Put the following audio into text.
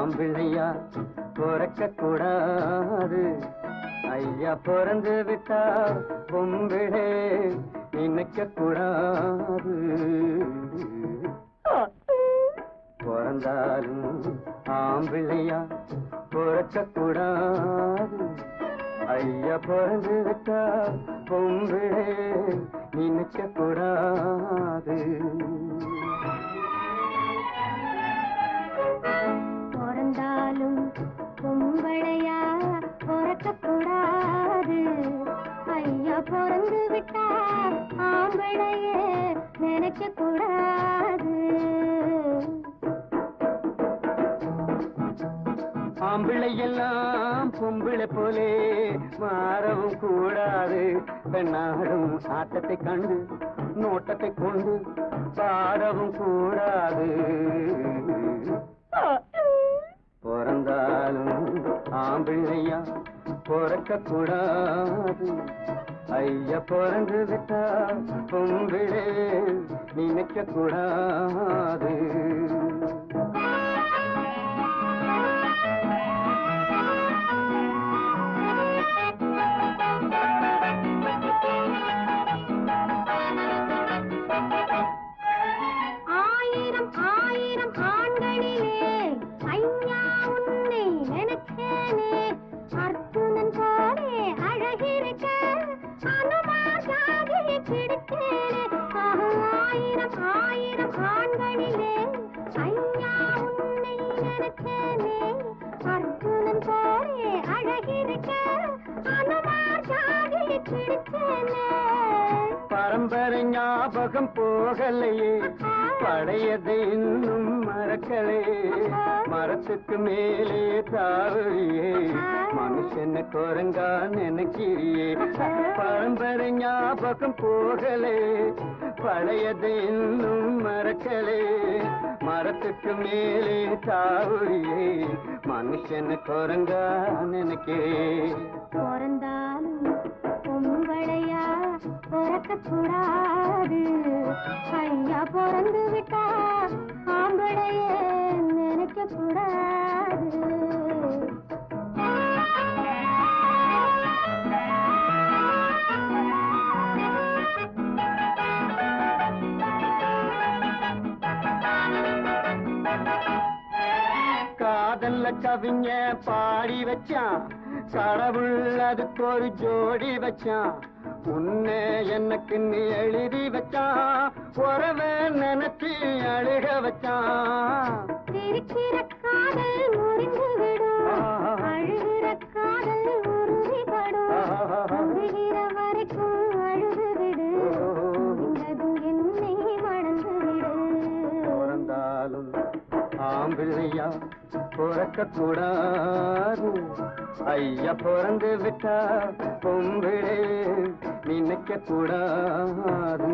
பிறந்தாலும் ஆம்பிள்ளையா பிறக்க கூடாது ஐயா பிறந்து விட்டா பொம்பிழே நினைக்க கூடாது பிறந்தாலும் ஆம்பிள்ளையா பிறக்க கூடாது ஐயா பிறந்து விட்டா பொம்பிழே நினைக்க கூடாது விட்டா ஆம்பளையே நினைக்க கூடாது ஆம்பிள்ளை பொம்பிளை போலே மாறவும் கூடாது. பெண்ணாடும் ஆட்டத்தை கண்டு நோட்டத்தை கொண்டு பாடவும் கூடாது. பிறந்தாலும் ஆம்பிள்ளையா பிறக்க கூடாது ஐயா பிறந்து விட்டா பொம்பிளே நினைக்க கூடாது அழகிருக்க அனுமாசாகி கிடைத்தேனே பரம்பரை ஞாபகம் போகலையே. பழையதை இன்னும் மறக்கலே. மரத்துக்கு மேலே தாவலியே மனுஷன குரங்கா நினைக்கிறியே பரம்பரை ஞாபகம் போகலே. பழையதை இன்னும் மறக்கலே. மரத்துக்கு மேலே தாவலியே மனுஷன் குரங்கா நினைக்கே. பிறந்தாலும் பொம்பளையா பிறக்க கூடாது ஐயா பிறந்து விட்டா ஆம்பளையே நினைக்க கூடாது காதல்ல கவிஞ பாடி வச்சான். கடவுள் அதுக்கு ஒரு ஜோடி வச்சான். உன்னை எனக்கு நீ எழுதி வச்சான். உறவ நினைச்சு அழுக வச்சான். ஆம்பிள்ளையா பிறக்க கூடாது. ஐயா பிறந்து விட்டா பொம்பிழே நினைக்க கூடாது.